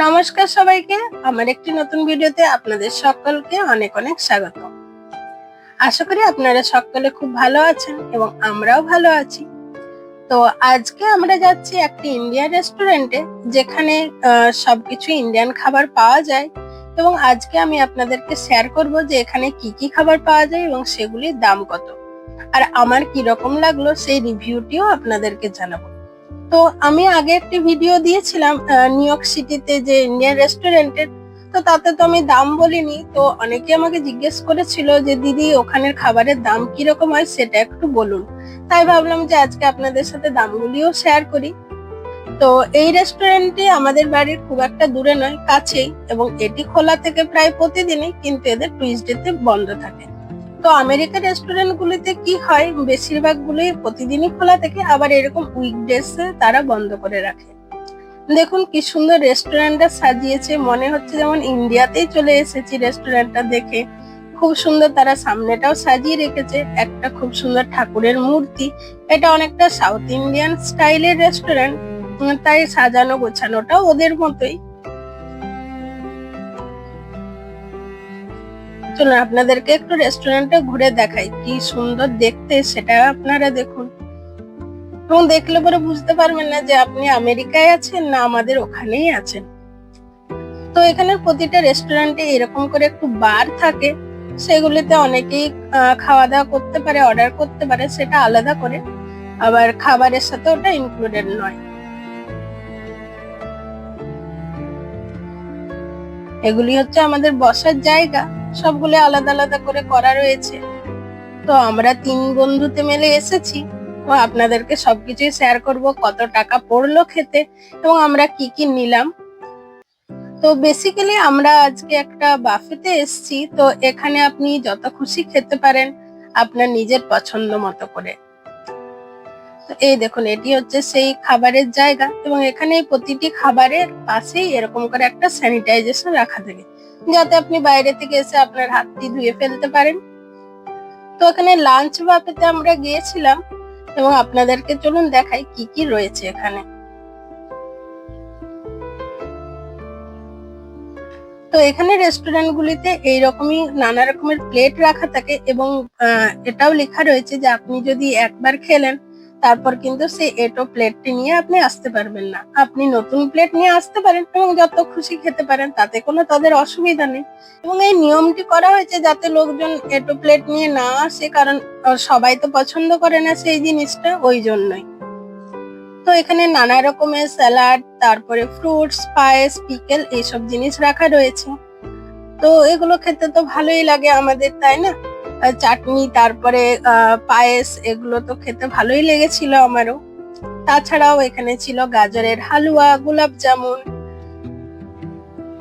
নমস্কার সবাইকে। আমার একটি নতুন ভিডিওতে আপনাদের সকলকে অনেক অনেক স্বাগত। আশা করি আপনারা সকলে খুব ভালো আছেন এবং আমরাও ভালো আছি। তো আজকে আমরা যাচ্ছি একটি ইন্ডিয়ান রেস্টুরেন্টে, যেখানে সবকিছু ইন্ডিয়ান খাবার পাওয়া যায় এবং আজকে আমি আপনাদেরকে শেয়ার করব যে এখানে কি কি খাবার পাওয়া যায় এবং সেগুলির দাম কত। আর আমার কি রকম লাগল সেই রিভিউটিও আপনাদেরকে জানাব। তো আমি আগে একটি ভিডিও দিয়েছিলাম নিউ ইয়র্ক সিটিতে যে ইন্ডিয়ান রেস্টুরেন্টের তো তাতে তো আমি দাম বলিনি, তো অনেকে আমাকে জিজ্ঞেস করেছিল যে, দিদি, ওখানের খাবারের দাম কীরকম হয় সেটা একটু বলুন। তাই ভাবলাম যে, আজকে আপনাদের সাথে দামগুলিও শেয়ার করি। তো এই রেস্টুরেন্টটি আমাদের বাড়ির খুব একটা দূরে নয়, কাছেই, এবং এটি খোলা থেকে প্রায় প্রতিদিনই, কিন্তু এদের টুইসডেতে বন্ধ থাকে। তো আমেরিকার রেস্টুরেন্ট গুলিতে কি হয়? বেশিরভাগ গুলোই প্রতিদিনই খোলা থাকে, আবার এরকম উইকডেসে তারা বন্ধ করে রাখে। দেখুন কি সুন্দর রেস্টুরেন্টটা সাজিয়েছে। মনে হচ্ছে যেমন ইন্ডিয়াতেই চলে এসেছি রেস্টুরেন্টটা দেখে। খুব সুন্দর তারা সামনেটাও সাজিয়ে রেখেছে। একটা খুব সুন্দর ঠাকুরের মূর্তি। এটা অনেকটা সাউথ ইন্ডিয়ান স্টাইলের রেস্টুরেন্ট। তাই সাজানো গোছানোটাও ওদের মতোই। চলুন আপনাদেরকে একটু রেস্টুরেন্টে ঘুরে দেখাই। কি সুন্দর দেখতে, সেটা আপনারা দেখুন। এবং দেখলে পরে বুঝতে পারবেন না যে আপনি আমেরিকায় আছেন না আমাদের ওখানেই আছেন। তো এখানে প্রতিটা রেস্টুরেন্টে এরকম করে একটু বার থাকে। সেগুলিতে অনেকেই খাওয়া দাওয়া করতে পারে অর্ডার করতে পারে, সেটা আলাদা করে। আবার খাবারের সাথে ওটা ইনক্লুডেড নয়। এগুলি হচ্ছে আমাদের বসার জায়গা। সবগুলো আলাদা আলাদা করে করা রয়েছে। তো আমরা তিন বন্ধুতে মেলে এসেছি। তো আপনাদেরকে সবকিছুই শেয়ার করব, কত টাকা পড়ল খেতে এবং আমরা কি কি নিলাম। তো বেসিক্যালি আমরা আজকে একটা বাফেতে এসেছি। তো এখানে আপনি যত খুশি খেতে পারেন আপনার নিজের পছন্দ মতো করে। এই দেখুন, এটি হচ্ছে সেই খাবারের জায়গা এবং এখানে প্রতিটি খাবারের পাশেই এরকম করে একটা স্যানিটাইজেশন রাখা থাকে। যাতে আপনি বাইরে থেকে এসে আপনার হাতটি ধুয়ে ফেলতে পারেন। তো এখানে লাঞ্চ বাফেতে আমরা গিয়েছিলাম এবং আপনাদেরকে চলুন দেখাই কি কি রয়েছে এখানে। তো এখানে রেস্টুরেন্ট গুলিতে এইরকমই নানা রকমের প্লেট রাখা থাকে এবং এটাও লেখা রয়েছে যে আপনি যদি একবার খেলেন তারপর কিন্তু সেই এটো প্লেটটি নিয়ে আপনি আসতে পারবেন না। আপনি নতুন প্লেট নিয়ে আসতে পারেন এবং যত খুশি খেতে পারেন, তাতে কোনো তাদের অসুবিধা নেই। এবং এই নিয়মটি করা হয়েছে যাতে লোকজন এটো প্লেট নিয়ে না আসে, কারণ সবাই তো পছন্দ করে না সেই জিনিসটা, ওই জন্যই। তো এখানে নানা রকমের স্যালাড তারপরে ফ্রুটস পায়েস পিকেল এইসব জিনিস রাখা রয়েছে। তো এগুলো খেতে তো ভালোই লাগে আমাদের, তাই না? চাটনি, তারপরে পায়েস, এগুলো তো খেতে ভালোই লেগেছিল আমারও। তাছাড়াও এখানে ছিল গাজরের হালুয়া, গোলাপ জামুন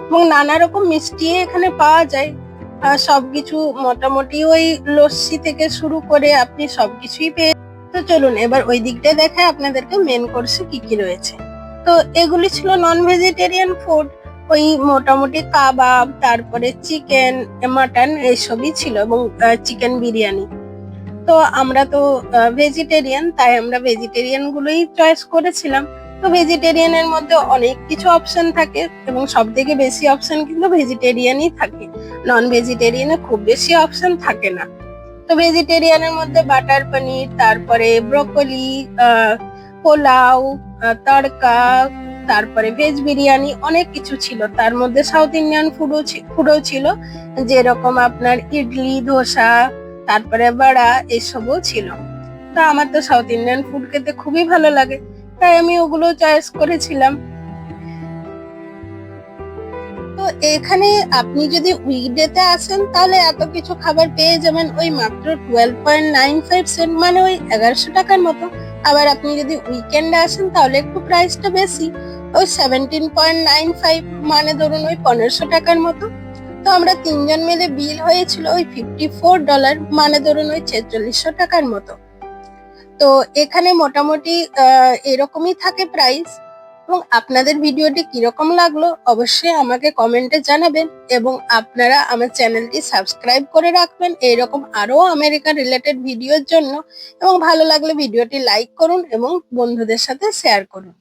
এবং নানা রকম মিষ্টি এখানে পাওয়া যায়। সবকিছু মোটামুটি ওই লস্যি থেকে শুরু করে আপনি সবকিছুই পেয়ে তো চলুন, এবার ওই দিকটা দেখায় আপনাদেরকে মেন কোর্সে কি কি রয়েছে। তো এগুলি ছিল নন ভেজিটেরিয়ান ফুড ওই মোটামুটি কাবাব, তারপরে চিকেন মাটন এইসবই ছিল এবং চিকেন বিরিয়ানি। তো আমরা তো ভেজিটেরিয়ান তাই আমরা ভেজিটেরিয়ান গুলোই চয়েস করেছিলাম। তো ভেজিটেরিয়ানের মধ্যে অনেক কিছু অপশন থাকে এবং সব থেকে বেশি অপশন কিন্তু ভেজিটেরিয়ানই থাকে। নন ভেজিটেরিয়ানে খুব বেশি অপশন থাকে না। তো ভেজিটেরিয়ানের মধ্যে বাটার পনির তারপরে ব্রোকলি পোলাও তড়কা তারপরে ভেজ বিরিয়ানি অনেক কিছু ছিল। তার মধ্যে সাউথ ইন্ডিয়ান ফুডও ফুডও ছিল, যেরকম আপনার ইডলি, ধোসা, তারপরে বড়া এসবও ছিল। তা আমার তো সাউথ ইন্ডিয়ান ফুড খেতে খুবই ভালো লাগে, তাই আমি ওগুলো চয়েস করেছিলাম। তো এখানে আপনি যদি উইকডেতে আসেন, তাহলে এত কিছু খাবার পেয়ে যাবেন ওই মাত্র twelve point nine five cent মানে ওই এগারোশো টাকার মতো। আবার আপনি যদি উইকেন্ডে আসেন, তাহলে একটু প্রাইসটা বেশি। ওই সেভেন্টিন পয়েন্ট নাইন ফাইভ মানে ধরুন ওই পনেরোশো টাকার মতো। তো আমরা তিনজন মিলে বিল হয়েছিল ওই ফিফটি ফোর ডলার মানে ধরুন ওই ছেচল্লিশশো টাকার মতো। তো এখানে মোটামুটি এরকমই থাকে প্রাইস এবং আপনাদের ভিডিওটি কীরকম লাগল অবশ্যই আমাকে কমেন্টে জানাবেন এবং আপনারা আমার চ্যানেলটি সাবস্ক্রাইব করে রাখবেন। এইরকম আরও আমেরিকা রিলেটেড ভিডিওর জন্য। এবং ভালো লাগলে ভিডিওটি লাইক করুন এবং বন্ধুদের সাথে শেয়ার করুন।